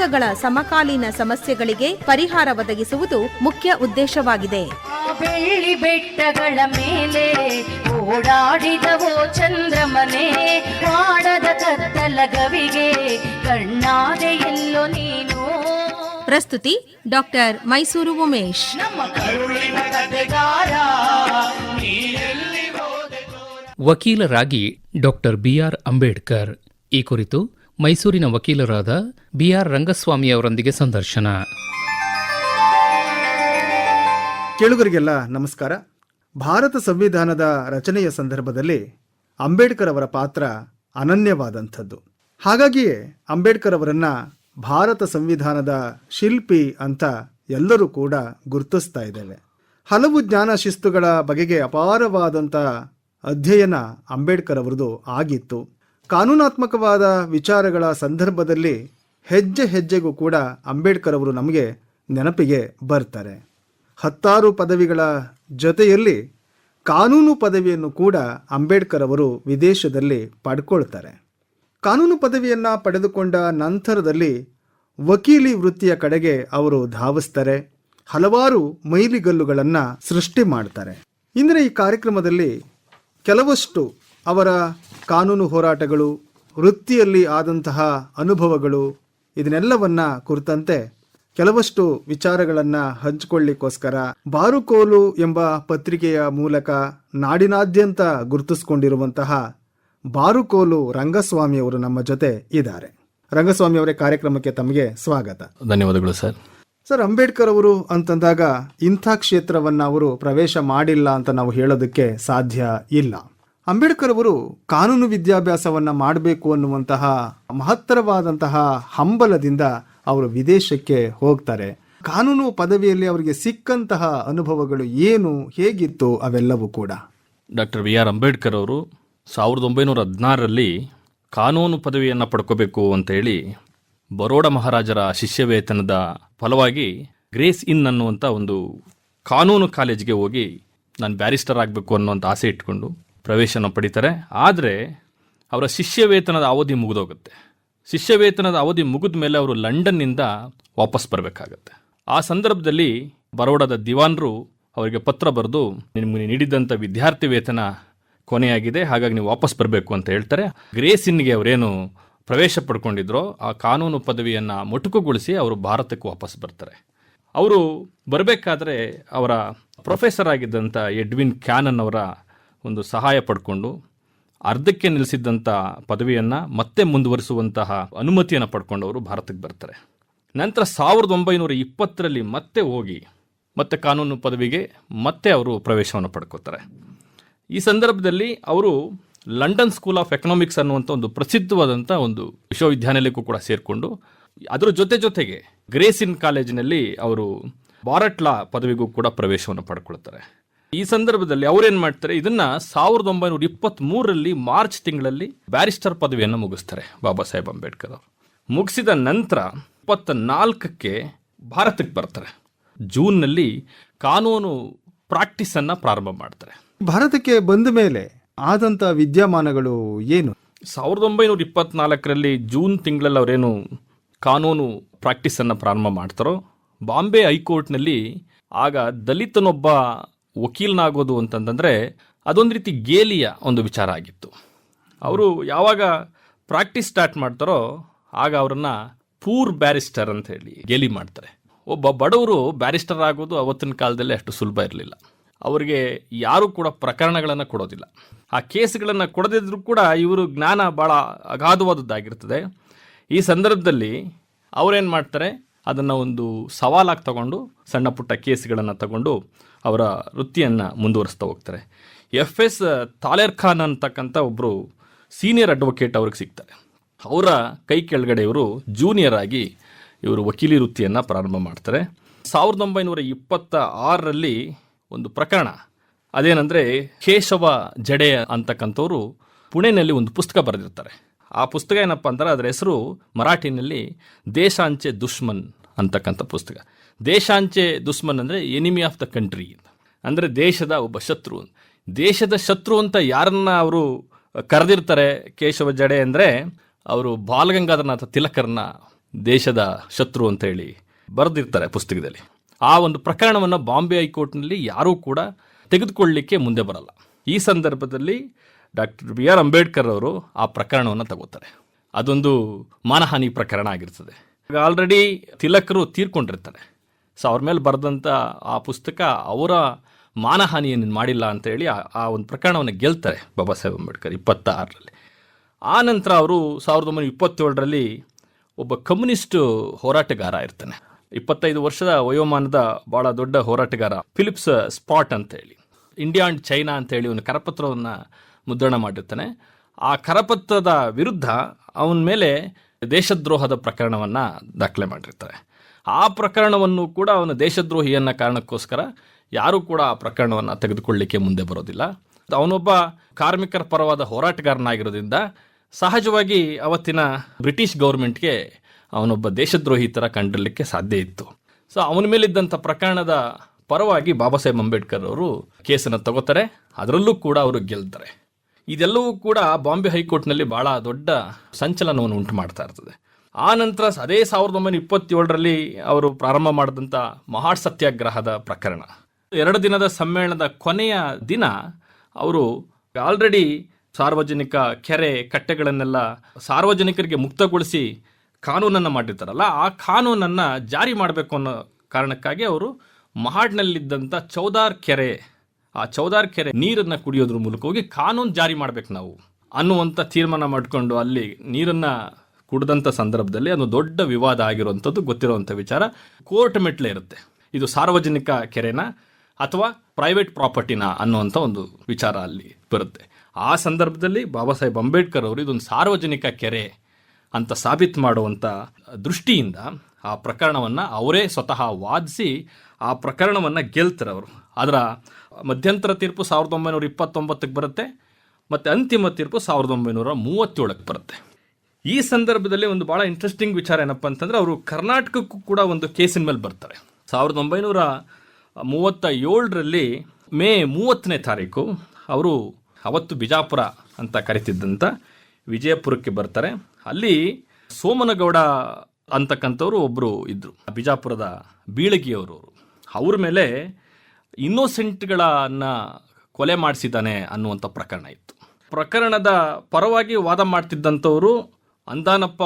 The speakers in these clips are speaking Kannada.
ಜನಾಂಗಗಳ ಸಮಕಾಲೀನ ಸಮಸ್ಯೆಗಳಿಗೆ ಪರಿಹಾರ ಒದಗಿಸುವುದು ಮುಖ್ಯ ಉದ್ದೇಶವಾಗಿದೆ. ಆ ಬೆಳ್ಳಿ ಬೆಟ್ಟಗಳ ಮೇಲೆ ಓಡಾಡಿದವೋ ಚಂದ್ರಮನೆ ಮಾಡದ ಕತ್ತಲ ಗವಿಗೆ ಕಣ್ಣಾದೆ ಎಲ್ಲೋ ನೀನು. ಪ್ರಸ್ತುತಿ ಡಾಕ್ಟರ್ ಮೈಸೂರು ಉಮೇಶ್. ವಕೀಲರಾಗಿ ಡಾಕ್ಟರ್ ಬಿಆರ್ ಅಂಬೇಡ್ಕರ್. ಈ ಕುರಿತು ಮೈಸೂರಿನ ವಕೀಲರಾದ ಬಿಆರ್ ರಂಗಸ್ವಾಮಿ ಅವರೊಂದಿಗೆ ಸಂದರ್ಶನ. ಕೇಳುಗರಿಗೆಲ್ಲ ನಮಸ್ಕಾರ. ಭಾರತ ಸಂವಿಧಾನದ ರಚನೆಯ ಸಂದರ್ಭದಲ್ಲಿ ಅಂಬೇಡ್ಕರ್ ಅವರ ಪಾತ್ರ ಅನನ್ಯವಾದಂಥದ್ದು. ಹಾಗಾಗಿಯೇ ಅಂಬೇಡ್ಕರ್ ಅವರನ್ನ ಭಾರತ ಸಂವಿಧಾನದ ಶಿಲ್ಪಿ ಅಂತ ಎಲ್ಲರೂ ಕೂಡ ಗುರುತಿಸ್ತಾ ಇದ್ದೇವೆ. ಹಲವು ಜ್ಞಾನ ಶಿಸ್ತುಗಳ ಬಗೆಗೆ ಅಪಾರವಾದಂಥ ಅಧ್ಯಯನ ಅಂಬೇಡ್ಕರ್ ಅವರದು ಆಗಿತ್ತು. ಕಾನೂನಾತ್ಮಕವಾದ ವಿಚಾರಗಳ ಸಂದರ್ಭದಲ್ಲಿ ಹೆಜ್ಜೆ ಹೆಜ್ಜೆಗೂ ಕೂಡ ಅಂಬೇಡ್ಕರ್ ಅವರು ನಮಗೆ ನೆನಪಿಗೆ ಬರ್ತಾರೆ. ಹತ್ತಾರು ಪದವಿಗಳ ಜೊತೆಯಲ್ಲಿ ಕಾನೂನು ಪದವಿಯನ್ನು ಕೂಡ ಅಂಬೇಡ್ಕರ್ ಅವರು ವಿದೇಶದಲ್ಲಿ ಪಡ್ಕೊಳ್ತಾರೆ. ಕಾನೂನು ಪದವಿಯನ್ನು ಪಡೆದುಕೊಂಡ ನಂತರದಲ್ಲಿ ವಕೀಲಿ ವೃತ್ತಿಯ ಕಡೆಗೆ ಅವರು ಧಾವಿಸ್ತಾರೆ. ಹಲವಾರು ಮೈಲಿಗಲ್ಲುಗಳನ್ನು ಸೃಷ್ಟಿ ಮಾಡ್ತಾರೆ. ಇಂದಿನ ಈ ಕಾರ್ಯಕ್ರಮದಲ್ಲಿ ಕೆಲವಷ್ಟು ಅವರ ಕಾನೂನು ಹೋರಾಟಗಳು ವೃತ್ತಿಯಲ್ಲಿ ಆದಂತಹ ಅನುಭವಗಳು ಇದನ್ನೆಲ್ಲವನ್ನ ಕುರಿತಂತೆ ಕೆಲವಷ್ಟು ವಿಚಾರಗಳನ್ನ ಹಂಚಿಕೊಳ್ಳಿಕ್ಕೋಸ್ಕರ ಬಾರುಕೋಲು ಎಂಬ ಪತ್ರಿಕೆಯ ಮೂಲಕ ನಾಡಿನಾದ್ಯಂತ ಗುರುತಿಸಿಕೊಂಡಿರುವಂತಹ ಬಾರುಕೋಲು ರಂಗಸ್ವಾಮಿ ಅವರು ನಮ್ಮ ಜೊತೆ ಇದ್ದಾರೆ. ರಂಗಸ್ವಾಮಿ ಅವರೇ ಕಾರ್ಯಕ್ರಮಕ್ಕೆ ತಮಗೆ ಸ್ವಾಗತ. ಧನ್ಯವಾದಗಳು ಸರ್. ಸರ್ ಅಂಬೇಡ್ಕರ್ ಅವರು ಅಂತಂದಾಗ ಇಂಥ ಕ್ಷೇತ್ರವನ್ನ ಅವರು ಪ್ರವೇಶ ಮಾಡಿಲ್ಲ ಅಂತ ನಾವು ಹೇಳೋದಕ್ಕೆ ಸಾಧ್ಯ ಇಲ್ಲ. ಅಂಬೇಡ್ಕರ್ ಅವರು ಕಾನೂನು ವಿದ್ಯಾಭ್ಯಾಸವನ್ನ ಮಾಡಬೇಕು ಅನ್ನುವಂತಹ ಮಹತ್ತರವಾದಂತಹ ಹಂಬಲದಿಂದ ಅವರು ವಿದೇಶಕ್ಕೆ ಹೋಗ್ತಾರೆ. ಕಾನೂನು ಪದವಿಯಲ್ಲಿ ಅವರಿಗೆ ಸಿಕ್ಕಂತಹ ಅನುಭವಗಳು ಏನು, ಹೇಗಿತ್ತು, ಅವೆಲ್ಲವೂ ಕೂಡ. ಡಾಕ್ಟರ್ ವಿ ಆರ್ ಅಂಬೇಡ್ಕರ್ ಅವರು ಸಾವಿರದ ಒಂಬೈನೂರ ಹದಿನಾರರಲ್ಲಿ ಕಾನೂನು ಪದವಿಯನ್ನು ಪಡ್ಕೋಬೇಕು ಅಂತೇಳಿ ಬರೋಡ ಮಹಾರಾಜರ ಶಿಷ್ಯವೇತನದ ಫಲವಾಗಿ ಗ್ರೇಸ್ ಇನ್ ಅನ್ನುವಂಥ ಒಂದು ಕಾನೂನು ಕಾಲೇಜಿಗೆ ಹೋಗಿ ನಾನು ಬ್ಯಾರಿಸ್ಟರ್ ಆಗಬೇಕು ಅನ್ನುವಂಥ ಆಸೆ ಇಟ್ಕೊಂಡು ಪ್ರವೇಶನ ಪಡಿತಾರೆ. ಆದರೆ ಅವರ ಶಿಷ್ಯವೇತನದ ಅವಧಿ ಮುಗಿದೋಗುತ್ತೆ. ಶಿಷ್ಯವೇತನದ ಅವಧಿ ಮುಗಿದ ಮೇಲೆ ಅವರು ಲಂಡನ್ನಿಂದ ವಾಪಸ್ ಬರಬೇಕಾಗತ್ತೆ. ಆ ಸಂದರ್ಭದಲ್ಲಿ ಬರೋಡದ ದಿವಾನ್ರು ಅವರಿಗೆ ಪತ್ರ ಬರೆದು, ನಿಮಗೆ ನೀಡಿದಂಥ ವಿದ್ಯಾರ್ಥಿ ವೇತನ ಕೊನೆಯಾಗಿದೆ, ಹಾಗಾಗಿ ನೀವು ವಾಪಸ್ ಬರಬೇಕು ಅಂತ ಹೇಳ್ತಾರೆ. ಗ್ರೇಸಿನ್ಗೆ ಅವರೇನು ಪ್ರವೇಶ ಪಡ್ಕೊಂಡಿದ್ರೋ, ಆ ಕಾನೂನು ಪದವಿಯನ್ನು ಮೊಟಕುಗೊಳಿಸಿ ಅವರು ಭಾರತಕ್ಕೆ ವಾಪಸ್ ಬರ್ತಾರೆ. ಅವರು ಬರಬೇಕಾದ್ರೆ ಅವರ ಪ್ರೊಫೆಸರ್ ಆಗಿದ್ದಂಥ ಎಡ್ವಿನ್ ಕ್ಯಾನನ್ ಅವರ ಒಂದು ಸಹಾಯ ಪಡ್ಕೊಂಡು ಅರ್ಧಕ್ಕೆ ನಿಲ್ಲಿಸಿದ್ದಂಥ ಪದವಿಯನ್ನು ಮತ್ತೆ ಮುಂದುವರಿಸುವಂತಹ ಅನುಮತಿಯನ್ನು ಪಡ್ಕೊಂಡು ಅವರು ಭಾರತಕ್ಕೆ ಬರ್ತಾರೆ. ನಂತರ ಸಾವಿರದ ಒಂಬೈನೂರ ಇಪ್ಪತ್ತರಲ್ಲಿ ಮತ್ತೆ ಹೋಗಿ ಮತ್ತೆ ಕಾನೂನು ಪದವಿಗೆ ಮತ್ತೆ ಅವರು ಪ್ರವೇಶವನ್ನು ಪಡ್ಕೋತಾರೆ. ಈ ಸಂದರ್ಭದಲ್ಲಿ ಅವರು ಲಂಡನ್ ಸ್ಕೂಲ್ ಆಫ್ ಎಕನಾಮಿಕ್ಸ್ ಅನ್ನುವಂಥ ಒಂದು ಪ್ರಸಿದ್ಧವಾದಂಥ ಒಂದು ವಿಶ್ವವಿದ್ಯಾನಿಲಯಕ್ಕೂ ಕೂಡ ಸೇರಿಕೊಂಡು ಅದರ ಜೊತೆ ಜೊತೆಗೆ ಗ್ರೇಸಿನ್ ಕಾಲೇಜಿನಲ್ಲಿ ಅವರು ಬಾರಟ್ಲಾ ಪದವಿಗೂ ಕೂಡ ಪ್ರವೇಶವನ್ನು ಪಡ್ಕೊಳ್ತಾರೆ. ಈ ಸಂದರ್ಭದಲ್ಲಿ ಅವ್ರೇನ್ ಮಾಡ್ತಾರೆ? ಇದನ್ನ ಸಾವಿರದ ಒಂಬೈನೂರ ಇಪ್ಪತ್ತ್ ಮೂರರಲ್ಲಿ ಮಾರ್ಚ್ ತಿಂಗಳಲ್ಲಿ ಬ್ಯಾರಿಸ್ಟರ್ ಪದವಿಯನ್ನು ಮುಗಿಸ್ತಾರೆ ಬಾಬಾ ಸಾಹೇಬ್ ಅಂಬೇಡ್ಕರ್ ಅವರು. ಮುಗಿಸಿದ ನಂತರ ಇಪ್ಪತ್ತ ನಾಲ್ಕಕ್ಕೆ ಭಾರತಕ್ಕೆ ಬರ್ತಾರೆ. ಜೂನ್ನಲ್ಲಿ ಕಾನೂನು ಪ್ರಾಕ್ಟೀಸನ್ನು ಪ್ರಾರಂಭ ಮಾಡ್ತಾರೆ. ಭಾರತಕ್ಕೆ ಬಂದ ಮೇಲೆ ಆದಂತ ವಿದ್ಯಮಾನಗಳು ಏನು? ಸಾವಿರದ ಒಂಬೈನೂರ ಇಪ್ಪತ್ನಾಲ್ಕರಲ್ಲಿ ಜೂನ್ ತಿಂಗಳಲ್ಲಿ ಅವರೇನು ಕಾನೂನು ಪ್ರಾಕ್ಟೀಸನ್ನು ಪ್ರಾರಂಭ ಮಾಡ್ತಾರೋ ಬಾಂಬೆ ಹೈಕೋರ್ಟ್ನಲ್ಲಿ ಆಗ ದಲಿತನೊಬ್ಬ ವಕೀಲನಾಗೋದು ಅಂತಂದರೆ ಅದೊಂದು ರೀತಿ ಗೇಲಿಯ ಒಂದು ವಿಚಾರ ಆಗಿತ್ತು. ಅವರು ಯಾವಾಗ ಪ್ರಾಕ್ಟೀಸ್ ಸ್ಟಾರ್ಟ್ ಮಾಡ್ತಾರೋ ಆಗ ಅವರನ್ನು ಪೂರ್ ಬ್ಯಾರಿಸ್ಟರ್ ಅಂತ ಹೇಳಿ ಗೇಲಿ ಮಾಡ್ತಾರೆ. ಒಬ್ಬ ಬಡವರು ಬ್ಯಾರಿಸ್ಟರ್ ಆಗೋದು ಅವತ್ತಿನ ಕಾಲದಲ್ಲಿ ಅಷ್ಟು ಸುಲಭ ಇರಲಿಲ್ಲ. ಅವರಿಗೆ ಯಾರೂ ಕೂಡ ಪ್ರಕರಣಗಳನ್ನು ಕೊಡೋದಿಲ್ಲ. ಆ ಕೇಸ್ಗಳನ್ನು ಕೊಡದಿದ್ದರೂ ಕೂಡ ಇವರು ಜ್ಞಾನ ಭಾಳ ಅಗಾಧವಾದದ್ದಾಗಿರ್ತದೆ. ಈ ಸಂದರ್ಭದಲ್ಲಿ ಅವರೇನು ಮಾಡ್ತಾರೆ? ಅದನ್ನು ಒಂದು ಸವಾಲಾಗಿ ತಗೊಂಡು, ಸಣ್ಣ ಪುಟ್ಟ ಕೇಸ್ಗಳನ್ನು ತಗೊಂಡು ಅವರ ವೃತ್ತಿಯನ್ನು ಮುಂದುವರಿಸ್ತಾ ಹೋಗ್ತಾರೆ. ಎಫ್ ಎಸ್ ತಾಲೇರ್ ಖಾನ್ ಅಂತಕ್ಕಂಥ ಒಬ್ಬರು ಸೀನಿಯರ್ ಅಡ್ವೊಕೇಟ್ ಅವ್ರಿಗೆ ಸಿಗ್ತಾರೆ. ಅವರ ಕೈ ಕೆಳಗಡೆ ಇವರು ಜೂನಿಯರ್ ಆಗಿ ಇವರು ವಕೀಲಿ ವೃತ್ತಿಯನ್ನು ಪ್ರಾರಂಭ ಮಾಡ್ತಾರೆ. ಸಾವಿರದ ಒಂಬೈನೂರ ಇಪ್ಪತ್ತ ಆರರಲ್ಲಿ ಒಂದು ಪ್ರಕರಣ. ಅದೇನೆಂದರೆ ಕೇಶವ ಜಡೆ ಅಂತಕ್ಕಂಥವ್ರು ಪುಣೆನಲ್ಲಿ ಒಂದು ಪುಸ್ತಕ ಬರೆದಿರ್ತಾರೆ. ಆ ಪುಸ್ತಕ ಏನಪ್ಪ ಅಂದ್ರೆ ಅದರ ಹೆಸರು ಮರಾಠಿನಲ್ಲಿ ದೇಶಾಂಚೆ ದುಶ್ಮನ್ ಅಂತಕ್ಕಂಥ ಪುಸ್ತಕ. ದೇಶಾಂಚೆ ದುಶ್ಮನ್ ಅಂದರೆ ಎನಿಮಿ ಆಫ್ ದ ಕಂಟ್ರಿ ಅಂದರೆ ದೇಶದ ಒಬ್ಬ ಶತ್ರು ದೇಶದ ಶತ್ರು ಅಂತ ಯಾರನ್ನ ಅವರು ಕರೆದಿರ್ತಾರೆ, ಕೇಶವ ಜಡೆ ಅಂದರೆ ಅವರು ಬಾಲಗಂಗಾಧರನಾಥ ತಿಲಕರ್ನ ದೇಶದ ಶತ್ರು ಅಂತ ಹೇಳಿ ಬರೆದಿರ್ತಾರೆ ಪುಸ್ತಕದಲ್ಲಿ. ಆ ಒಂದು ಪ್ರಕರಣವನ್ನು ಬಾಂಬೆ ಹೈಕೋರ್ಟ್ನಲ್ಲಿ ಯಾರೂ ಕೂಡ ತೆಗೆದುಕೊಳ್ಳಲಿಕ್ಕೆ ಮುಂದೆ ಬರಲ್ಲ. ಈ ಸಂದರ್ಭದಲ್ಲಿ ಡಾಕ್ಟರ್ ಬಿ ಆರ್ ಅಂಬೇಡ್ಕರ್ ಅವರು ಆ ಪ್ರಕರಣವನ್ನು ತಗೋತಾರೆ. ಅದೊಂದು ಮಾನಹಾನಿ ಪ್ರಕರಣ ಆಗಿರ್ತದೆ. ಆಲ್ರೆಡಿ ತಿಲಕರು ತೀರ್ಕೊಂಡಿರ್ತಾರೆ. ಸೊ ಅವ್ರ ಮೇಲೆ ಬರೆದಂಥ ಆ ಪುಸ್ತಕ ಅವರ ಮಾನಹಾನಿಯನ್ನು ಮಾಡಿಲ್ಲ ಅಂತ ಹೇಳಿ ಆ- ಒಂದು ಪ್ರಕರಣವನ್ನು ಗೆಲ್ತಾರೆ ಬಾಬಾ ಸಾಹೇಬ್ ಅಂಬೇಡ್ಕರ್ ಇಪ್ಪತ್ತಾರರಲ್ಲಿ. ಆ ನಂತರ ಅವರು ಸಾವಿರದ ಒಂಬೈನೂರ ಇಪ್ಪತ್ತೇಳರಲ್ಲಿ ಒಬ್ಬ ಕಮ್ಯುನಿಸ್ಟ್ ಹೋರಾಟಗಾರ ಇರ್ತಾನೆ. ಇಪ್ಪತ್ತೈದು ವರ್ಷದ ವಯೋಮಾನದ ಭಾಳ ದೊಡ್ಡ ಹೋರಾಟಗಾರ ಫಿಲಿಪ್ಸ್ ಸ್ಪಾಟ್ ಅಂತ ಹೇಳಿ. ಇಂಡಿಯಾ ಅಂಡ್ ಚೈನಾ ಅಂತ ಹೇಳಿ ಒಂದು ಕರಪತ್ರವನ್ನು ಮುದ್ರಣ ಮಾಡಿರ್ತಾನೆ. ಆ ಕರಪತ್ರದ ವಿರುದ್ಧ ಅವನ ಮೇಲೆ ದೇಶದ್ರೋಹದ ಪ್ರಕರಣವನ್ನು ದಾಖಲೆ ಮಾಡಿರ್ತಾರೆ. ಆ ಪ್ರಕರಣವನ್ನು ಕೂಡ ಅವನ ದೇಶದ್ರೋಹಿಯನ್ನ ಕಾರಣಕ್ಕೋಸ್ಕರ ಯಾರೂ ಕೂಡ ಆ ಪ್ರಕರಣವನ್ನು ತೆಗೆದುಕೊಳ್ಳಲಿಕ್ಕೆ ಮುಂದೆ ಬರೋದಿಲ್ಲ. ಅವನೊಬ್ಬ ಕಾರ್ಮಿಕರ ಪರವಾದ ಹೋರಾಟಗಾರನಾಗಿರೋದ್ರಿಂದ ಸಹಜವಾಗಿ ಅವತ್ತಿನ ಬ್ರಿಟಿಷ್ ಗೌರ್ಮೆಂಟ್ಗೆ ಅವನೊಬ್ಬ ದೇಶದ್ರೋಹಿ ಥರ ಕಂಡಿರಲಿಕ್ಕೆ ಸಾಧ್ಯ ಇತ್ತು. ಸೊ ಅವನ ಮೇಲಿದ್ದಂಥ ಪ್ರಕರಣದ ಪರವಾಗಿ ಬಾಬಾ ಸಾಹೇಬ್ ಅಂಬೇಡ್ಕರ್ ಅವರು ಕೇಸನ್ನು ತಗೋತಾರೆ. ಅದರಲ್ಲೂ ಕೂಡ ಅವರು ಗೆಲ್ತಾರೆ. ಇದೆಲ್ಲವೂ ಕೂಡ ಬಾಂಬೆ ಹೈಕೋರ್ಟ್ನಲ್ಲಿ ಬಹಳ ದೊಡ್ಡ ಸಂಚಲನವನ್ನು ಉಂಟು ಮಾಡ್ತಾ ಇರ್ತದೆ. ಆ ನಂತರ ಅದೇ ಸಾವಿರದ ಒಂಬೈನೂರ ಇಪ್ಪತ್ತೇಳರಲ್ಲಿ ಅವರು ಪ್ರಾರಂಭ ಮಾಡಿದಂಥ ಮಹಾಡ್ ಸತ್ಯಾಗ್ರಹದ ಪ್ರಕರಣ. ಎರಡು ದಿನದ ಸಮ್ಮೇಳನದ ಕೊನೆಯ ದಿನ ಅವರು ಆಲ್ರೆಡಿ ಸಾರ್ವಜನಿಕ ಕೆರೆ ಕಟ್ಟೆಗಳನ್ನೆಲ್ಲ ಸಾರ್ವಜನಿಕರಿಗೆ ಮುಕ್ತಗೊಳಿಸಿ ಕಾನೂನನ್ನು ಮಾಡಿರ್ತಾರಲ್ಲ, ಆ ಕಾನೂನನ್ನು ಜಾರಿ ಮಾಡಬೇಕು ಅನ್ನೋ ಕಾರಣಕ್ಕಾಗಿ ಅವರು ಮಹಾಡ್ನಲ್ಲಿದ್ದಂಥ ಚೌದಾರ್ ಕೆರೆ ಆ ಚೌದಾರ್ ಕೆರೆ ನೀರನ್ನು ಕುಡಿಯೋದ್ರ ಮೂಲಕ ಹೋಗಿ ಕಾನೂನು ಜಾರಿ ಮಾಡ್ಬೇಕು ನಾವು ಅನ್ನುವಂಥ ತೀರ್ಮಾನ ಮಾಡಿಕೊಂಡು ಅಲ್ಲಿ ನೀರನ್ನು ಕುಡಿದಂಥ ಸಂದರ್ಭದಲ್ಲಿ ಅದು ದೊಡ್ಡ ವಿವಾದ ಆಗಿರುವಂಥದ್ದು ಗೊತ್ತಿರುವಂಥ ವಿಚಾರ. ಕೋರ್ಟ್ ಮೆಟ್ಲೆ ಇರುತ್ತೆ. ಇದು ಸಾರ್ವಜನಿಕ ಕೆರೆನ ಅಥವಾ ಪ್ರೈವೇಟ್ ಪ್ರಾಪರ್ಟಿನ ಅನ್ನುವಂಥ ಒಂದು ವಿಚಾರ ಅಲ್ಲಿ ಬರುತ್ತೆ. ಆ ಸಂದರ್ಭದಲ್ಲಿ ಬಾಬಾ ಸಾಹೇಬ್ ಅಂಬೇಡ್ಕರ್ ಅವರು ಇದೊಂದು ಸಾರ್ವಜನಿಕ ಕೆರೆ ಅಂತ ಸಾಬೀತು ಮಾಡುವಂಥ ದೃಷ್ಟಿಯಿಂದ ಆ ಪ್ರಕರಣವನ್ನು ಅವರೇ ಸ್ವತಃ ವಾದಿಸಿ ಆ ಪ್ರಕರಣವನ್ನು ಗೆಲ್ತಾರೆ ಅವರು ಅದರ ಮಧ್ಯಂತರ ತೀರ್ಪು ಸಾವಿರದ ಒಂಬೈನೂರ ಇಪ್ಪತ್ತೊಂಬತ್ತಕ್ಕೆ ಬರುತ್ತೆ, ಮತ್ತು ಅಂತಿಮ ತೀರ್ಪು ಸಾವಿರದ ಒಂಬೈನೂರ ಮೂವತ್ತೇಳಕ್ಕೆ ಬರುತ್ತೆ. ಈ ಸಂದರ್ಭದಲ್ಲಿ ಒಂದು ಭಾಳ ಇಂಟ್ರೆಸ್ಟಿಂಗ್ ವಿಚಾರ ಏನಪ್ಪ ಅಂತಂದರೆ, ಅವರು ಕರ್ನಾಟಕಕ್ಕೂ ಕೂಡ ಒಂದು ಕೇಸಿನ ಮೇಲೆ ಬರ್ತಾರೆ. ಸಾವಿರದ ಒಂಬೈನೂರ ಮೂವತ್ತ ಏಳರಲ್ಲಿ ಮೇ ಮೂವತ್ತನೇ ತಾರೀಕು ಅವರು ಅವತ್ತು ಬಿಜಾಪುರ ಅಂತ ಕರಿತಿದ್ದಂಥ ವಿಜಯಪುರಕ್ಕೆ ಬರ್ತಾರೆ. ಅಲ್ಲಿ ಸೋಮನಗೌಡ ಅಂತಕ್ಕಂಥವ್ರು ಒಬ್ಬರು ಇದ್ದರು ಬಿಜಾಪುರದ ಬೀಳಗಿಯವರು ಅವ್ರ ಮೇಲೆ ಇನ್ನೋಸೆಂಟ್ಗಳನ್ನ ಕೊಲೆ ಮಾಡಿಸಿದ್ದಾನೆ ಅನ್ನುವಂಥ ಪ್ರಕರಣ ಇತ್ತು. ಪ್ರಕರಣದ ಪರವಾಗಿ ವಾದ ಮಾಡ್ತಿದ್ದಂಥವರು ಅಂದಾನಪ್ಪ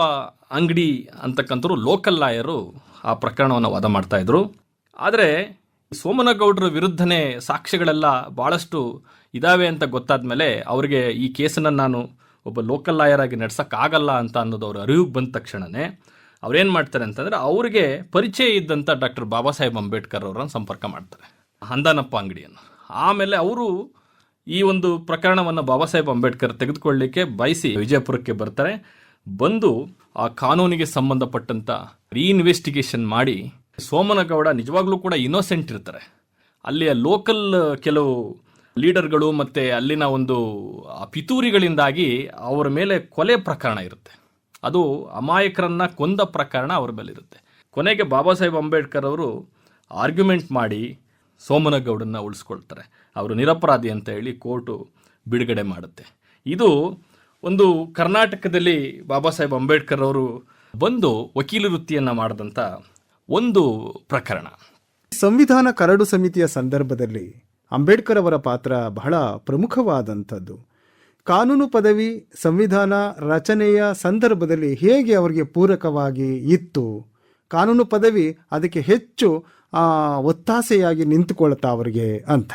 ಅಂಗಡಿ ಅಂತಕ್ಕಂಥವ್ರು ಲೋಕಲ್ ಲಾಯರು ಆ ಪ್ರಕರಣವನ್ನು ವಾದ ಮಾಡ್ತಾಯಿದ್ರು ಆದರೆ ಸೋಮನಗೌಡರ ವಿರುದ್ಧನೇ ಸಾಕ್ಷ್ಯಗಳೆಲ್ಲ ಭಾಳಷ್ಟು ಇದಾವೆ ಅಂತ ಗೊತ್ತಾದ ಮೇಲೆ ಅವರಿಗೆ ಈ ಕೇಸನ್ನು ನಾನು ಒಬ್ಬ ಲೋಕಲ್ ಲಾಯರ್ ಆಗಿ ನಡೆಸೋಕ್ಕಾಗಲ್ಲ ಅಂತ ಅನ್ನೋದು ಅವ್ರ ಅರಿವಿಗೆ ಬಂದ ತಕ್ಷಣವೇ ಅವ್ರೇನು ಮಾಡ್ತಾರೆ ಅಂತಂದರೆ ಅವರಿಗೆ ಪರಿಚಯ ಇದ್ದಂಥ ಡಾಕ್ಟರ್ ಬಾಬಾ ಸಾಹೇಬ್ ಅಂಬೇಡ್ಕರ್ ಅವರನ್ನು ಸಂಪರ್ಕ ಮಾಡ್ತಾರೆ. ಹಂದಾನಪ್ಪ ಅಂಗಡಿಯನ್ನು. ಆಮೇಲೆ ಅವರು ಈ ಒಂದು ಪ್ರಕರಣವನ್ನು ಬಾಬಾ ಸಾಹೇಬ್ ಅಂಬೇಡ್ಕರ್ ತೆಗೆದುಕೊಳ್ಳಲಿಕ್ಕೆ ಬಯಸಿ ವಿಜಯಪುರಕ್ಕೆ ಬರ್ತಾರೆ. ಬಂದು ಆ ಕಾನೂನಿಗೆ ಸಂಬಂಧಪಟ್ಟಂತ ರೀಇನ್ವೆಸ್ಟಿಗೇಷನ್ ಮಾಡಿ ಸೋಮನಗೌಡ ನಿಜವಾಗ್ಲೂ ಕೂಡ ಇನ್ನೋಸೆಂಟ್ ಇರ್ತಾರೆ. ಅಲ್ಲಿಯ ಲೋಕಲ್ ಕೆಲವು ಲೀಡರ್ಗಳು ಮತ್ತು ಅಲ್ಲಿನ ಒಂದು ಪಿತೂರಿಗಳಿಂದಾಗಿ ಅವರ ಮೇಲೆ ಕೊಲೆ ಪ್ರಕರಣ ಇರುತ್ತೆ. ಅದು ಅಮಾಯಕರನ್ನ ಕೊಂದ ಪ್ರಕರಣ ಅವ್ರ ಮೇಲೆ ಇರುತ್ತೆ ಕೊನೆಗೆ ಬಾಬಾ ಸಾಹೇಬ್ ಅಂಬೇಡ್ಕರ್ ಅವರು ಆರ್ಗ್ಯುಮೆಂಟ್ ಮಾಡಿ ಸೋಮನಗೌಡನ್ನ ಉಳಿಸ್ಕೊಳ್ತಾರೆ. ಅವರು ನಿರಪರಾಧಿ ಅಂತ ಹೇಳಿ ಕೋರ್ಟು ಬಿಡುಗಡೆ ಮಾಡುತ್ತೆ. ಇದು ಒಂದು ಕರ್ನಾಟಕದಲ್ಲಿ ಬಾಬಾ ಸಾಹೇಬ್ ಅಂಬೇಡ್ಕರ್ ಅವರು ಬಂದು ವಕೀಲ ವೃತ್ತಿಯನ್ನು ಮಾಡಿದಂಥ ಒಂದು ಪ್ರಕರಣ. ಸಂವಿಧಾನ ಕರಡು ಸಮಿತಿಯ ಸಂದರ್ಭದಲ್ಲಿ ಅಂಬೇಡ್ಕರ್ ಅವರ ಪಾತ್ರ ಬಹಳ ಪ್ರಮುಖವಾದಂಥದ್ದು. ಕಾನೂನು ಪದವಿ, ಸಂವಿಧಾನ ರಚನೆಯ ಸಂದರ್ಭದಲ್ಲಿ ಹೇಗೆ ಅವರಿಗೆ ಪೂರಕವಾಗಿ ಇತ್ತು? ಕಾನೂನು ಪದವಿ ಅದಕ್ಕೆ ಹೆಚ್ಚು ಒತ್ತಾಸೆಯಾಗಿ ನಿಂತುಕೊಳ್ತಾ ಅವರಿಗೆ ಅಂತ.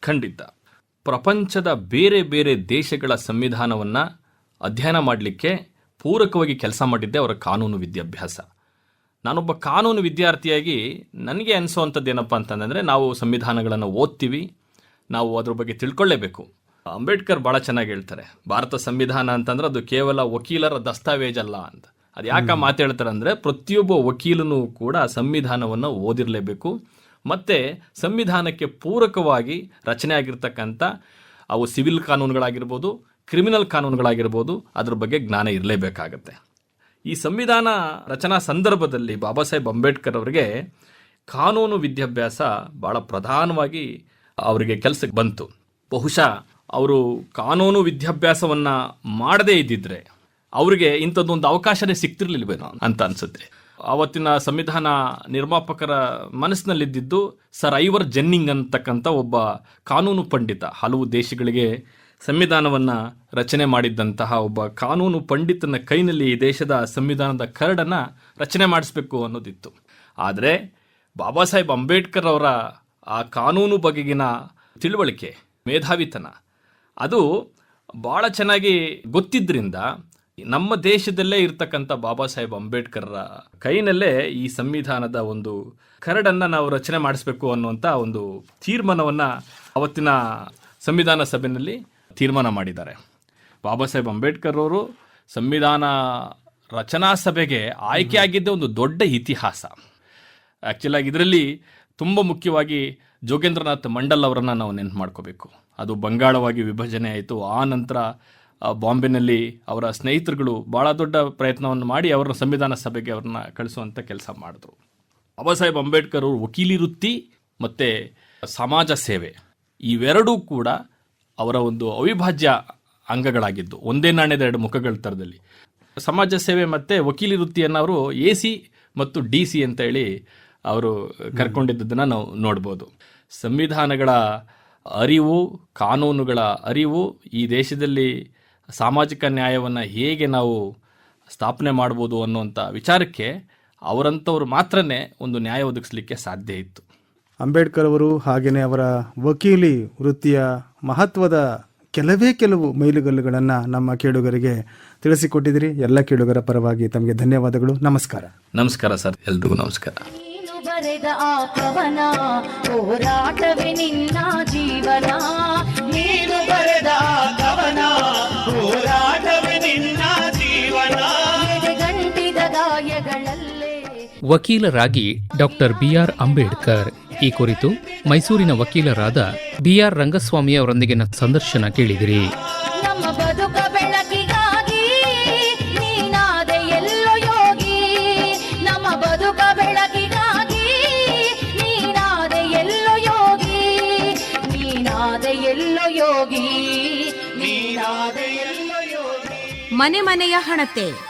ಖಂಡಿತ. ಪ್ರಪಂಚದ ಬೇರೆ ಬೇರೆ ದೇಶಗಳ ಸಂವಿಧಾನವನ್ನು ಅಧ್ಯಯನ ಮಾಡಲಿಕ್ಕೆ ಪೂರಕವಾಗಿ ಕೆಲಸ ಮಾಡಿದ್ದೆ ಅವರ ಕಾನೂನು ವಿದ್ಯಾಭ್ಯಾಸ. ನಾನೊಬ್ಬ ಕಾನೂನು ವಿದ್ಯಾರ್ಥಿಯಾಗಿ ನನಗೆ ಅನಿಸೋವಂಥದ್ದು ಏನಪ್ಪ ಅಂತಂದರೆ ನಾವು ಸಂವಿಧಾನಗಳನ್ನು ಓದ್ತೀವಿ, ನಾವು ಅದ್ರ ಬಗ್ಗೆ ತಿಳ್ಕೊಳ್ಳೇಬೇಕು. ಅಂಬೇಡ್ಕರ್ ಭಾಳ ಚೆನ್ನಾಗಿ ಹೇಳ್ತಾರೆ, ಭಾರತ ಸಂವಿಧಾನ ಅಂತಂದ್ರೆ ಅದು ಕೇವಲ ವಕೀಲರ ದಸ್ತಾವೇಜಲ್ಲ ಅಂತ. ಅದು ಯಾಕೆ ಮಾತು ಹೇಳ್ತಾರೆ ಅಂದರೆ ಪ್ರತಿಯೊಬ್ಬ ವಕೀಲನು ಕೂಡ ಸಂವಿಧಾನವನ್ನು ಓದಿರಲೇಬೇಕು. ಮತ್ತು ಸಂವಿಧಾನಕ್ಕೆ ಪೂರಕವಾಗಿ ರಚನೆ ಆಗಿರ್ತಕ್ಕಂಥ ಅವು ಸಿವಿಲ್ ಕಾನೂನುಗಳಾಗಿರ್ಬೋದು, ಕ್ರಿಮಿನಲ್ ಕಾನೂನುಗಳಾಗಿರ್ಬೋದು, ಅದ್ರ ಬಗ್ಗೆ ಜ್ಞಾನ ಇರಲೇಬೇಕಾಗತ್ತೆ. ಈ ಸಂವಿಧಾನ ರಚನಾ ಸಂದರ್ಭದಲ್ಲಿ ಬಾಬಾ ಸಾಹೇಬ್ ಅಂಬೇಡ್ಕರ್ ಅವರಿಗೆ ಕಾನೂನು ವಿದ್ಯಾಭ್ಯಾಸ ಭಾಳ ಪ್ರಧಾನವಾಗಿ ಅವರಿಗೆ ಕೆಲಸಕ್ಕೆ ಬಂತು. ಬಹುಶಃ ಅವರು ಕಾನೂನು ವಿದ್ಯಾಭ್ಯಾಸವನ್ನು ಮಾಡದೇ ಇದ್ದಿದ್ರೆ ಅವರಿಗೆ ಇಂಥದ್ದೊಂದು ಅವಕಾಶನೇ ಸಿಗ್ತಿರ್ಲಿಲ್ವೇನೋ ಅಂತ ಅನ್ಸುತ್ತೆ. ಆವತ್ತಿನ ಸಂವಿಧಾನ ನಿರ್ಮಾಪಕರ ಮನಸ್ಸಿನಲ್ಲಿದ್ದಿದ್ದು, ಸರ್ ಐವರ್ ಜೆನ್ನಿಂಗ್ ಅಂತಕ್ಕಂಥ ಒಬ್ಬ ಕಾನೂನು ಪಂಡಿತ, ಹಲವು ದೇಶಗಳಿಗೆ ಸಂವಿಧಾನವನ್ನು ರಚನೆ ಮಾಡಿದ್ದಂತಹ ಒಬ್ಬ ಕಾನೂನು ಪಂಡಿತನ ಕೈನಲ್ಲಿ ಈ ದೇಶದ ಸಂವಿಧಾನದ ಕರಡನ್ನು ರಚನೆ ಮಾಡಿಸ್ಬೇಕು ಅನ್ನೋದಿತ್ತು. ಆದರೆ ಬಾಬಾ ಸಾಹೇಬ್ ಅಂಬೇಡ್ಕರ್ ಅವರ ಆ ಕಾನೂನು ಬಗೆಗಿನ ತಿಳುವಳಿಕೆ, ಮೇಧಾವಿತನ, ಅದು ಭಾಳ ಚೆನ್ನಾಗಿ ಗೊತ್ತಿದ್ದರಿಂದ ನಮ್ಮ ದೇಶದಲ್ಲೇ ಇರ್ತಕ್ಕಂಥ ಬಾಬಾ ಸಾಹೇಬ್ ಅಂಬೇಡ್ಕರ್ರ ಕೈನಲ್ಲೇ ಈ ಸಂವಿಧಾನದ ಒಂದು ಕರಡನ್ನು ನಾವು ರಚನೆ ಮಾಡಿಸ್ಬೇಕು ಅನ್ನುವಂಥ ಒಂದು ತೀರ್ಮಾನವನ್ನು ಅವತ್ತಿನ ಸಂವಿಧಾನ ಸಭೆಯಲ್ಲಿ ತೀರ್ಮಾನ ಮಾಡಿದ್ದಾರೆ. ಬಾಬಾ ಸಾಹೇಬ್ ಅಂಬೇಡ್ಕರ್ ಅವರು ಸಂವಿಧಾನ ರಚನಾ ಸಭೆಗೆ ಆಯ್ಕೆಯಾಗಿದ್ದ ಒಂದು ದೊಡ್ಡ ಇತಿಹಾಸ. ಆ್ಯಕ್ಚುಲಾಗಿ ಇದರಲ್ಲಿ ತುಂಬ ಮುಖ್ಯವಾಗಿ ಜೋಗೇಂದ್ರನಾಥ್ ಮಂಡಲ್ ಅವರನ್ನು ನಾವು ನೆನ್ಪು ಮಾಡ್ಕೋಬೇಕು. ಅದು ಬಂಗಾಳವಾಗಿ ವಿಭಜನೆ ಆಯಿತು, ಆ ನಂತರ ಬಾಂಬೆನಲ್ಲಿ ಅವರ ಸ್ನೇಹಿತರುಗಳು ಭಾಳ ದೊಡ್ಡ ಪ್ರಯತ್ನವನ್ನು ಮಾಡಿ ಅವರ ಸಂವಿಧಾನ ಸಭೆಗೆ ಅವ್ರನ್ನ ಕಳಿಸುವಂಥ ಕೆಲಸ ಮಾಡಿದ್ರು. ಬಾಬಾ ಸಾಹೇಬ್ ಅಂಬೇಡ್ಕರ್ ಅವರು ವಕೀಲಿ ವೃತ್ತಿ ಮತ್ತು ಸಮಾಜ ಸೇವೆ ಇವೆರಡೂ ಕೂಡ ಅವರ ಒಂದು ಅವಿಭಾಜ್ಯ ಅಂಗಗಳಾಗಿದ್ದು, ಒಂದೇ ನಾಣ್ಯದ ಎರಡು ಮುಖಗಳ ಥರದಲ್ಲಿ. ಸಮಾಜ ಸೇವೆ ಮತ್ತು ವಕೀಲಿ ವೃತ್ತಿಯನ್ನು ಅವರು ಎ ಸಿ ಮತ್ತು ಡಿ ಸಿ ಅಂತ ಹೇಳಿ ಅವರು ಕರ್ಕೊಂಡಿದ್ದನ್ನು ನಾವು ನೋಡ್ಬೋದು. ಸಂವಿಧಾನಗಳ ಅರಿವು, ಕಾನೂನುಗಳ ಅರಿವು ಈ ದೇಶದಲ್ಲಿ ಸಾಮಾಜಿಕ ನ್ಯಾಯವನ್ನು ಹೇಗೆ ನಾವು ಸ್ಥಾಪನೆ ಮಾಡ್ಬೋದು ಅನ್ನುವಂಥ ವಿಚಾರಕ್ಕೆ ಅವರಂಥವ್ರು ಮಾತ್ರನೇ ಒಂದು ನ್ಯಾಯ ಒದಗಿಸ್ಲಿಕ್ಕೆ ಸಾಧ್ಯ ಇತ್ತು. ಅಂಬೇಡ್ಕರ್ ಅವರು ಹಾಗೆಯೇ ಅವರ ವಕೀಲಿ ವೃತ್ತಿಯ ಮಹತ್ವದ ಕೆಲವೇ ಕೆಲವು ಮೈಲುಗಲ್ಲುಗಳನ್ನು ನಮ್ಮ ಕೇಳುಗರಿಗೆ ತಿಳಿಸಿಕೊಟ್ಟಿದ್ದೀರಿ. ಎಲ್ಲ ಕೇಳುಗರ ಪರವಾಗಿ ತಮಗೆ ಧನ್ಯವಾದಗಳು. ನಮಸ್ಕಾರ. ನಮಸ್ಕಾರ ಸರ್. ಎಲ್ರಿಗೂ ನಮಸ್ಕಾರ. ಬರೆದ ಆ ಕವನ ಹೋರಾಟವೇ ನಿನ್ನ ಜೀವನ. ನೀನು ಬರೆದ ವಕೀಲರಾಗಿ ಡಾಕ್ಟರ್ ಬಿಆರ್ ಅಂಬೇಡ್ಕರ್. ಈ ಕುರಿತು ಮೈಸೂರಿನ ವಕೀಲರಾದ ಬಿಆರ್ ರಂಗಸ್ವಾಮಿ ಅವರೊಂದಿಗಿನ ಸಂದರ್ಶನ ಕೇಳಿದಿರಿ. ಮನೆ ಮನೆಯ ಹಣತೆ.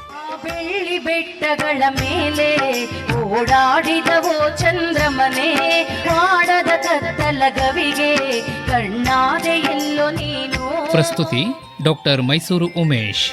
ಆ ಬೆಳ್ಳಿ ಬೆಟ್ಟಗಳ ಮೇಲೆ ಓಡಾಡಿದವೋ ಚಂದ್ರಮನೆ ಮಾಡದ ಕತ್ತಲ ಗವಿಗೆ ಕಣ್ಣಾದೆ ಎಲ್ಲೋ ನೀನು. ಪ್ರಸ್ತುತಿ ಡಾಕ್ಟರ್ ಮೈಸೂರು ಉಮೇಶ್.